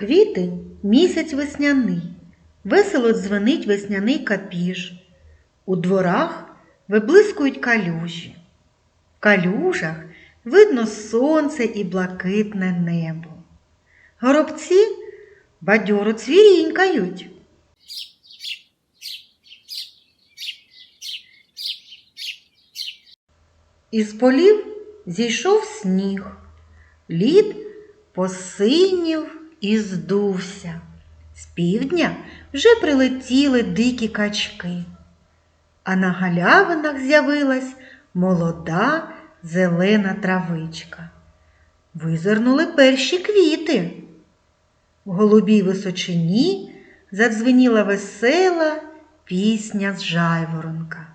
Квітень місяць весняний, весело дзвенить весняний капіж. У дворах виблискують калюжі. В калюжах видно сонце і блакитне небо. Горобці бадьоро цвірінькають. Із полів зійшов сніг, лід посинів і здувся. З півдня вже прилетіли дикі качки, а на галявинах з'явилась молода зелена травичка. Визирнули перші квіти. В голубій височині задзвеніла весела пісня з жайворонка.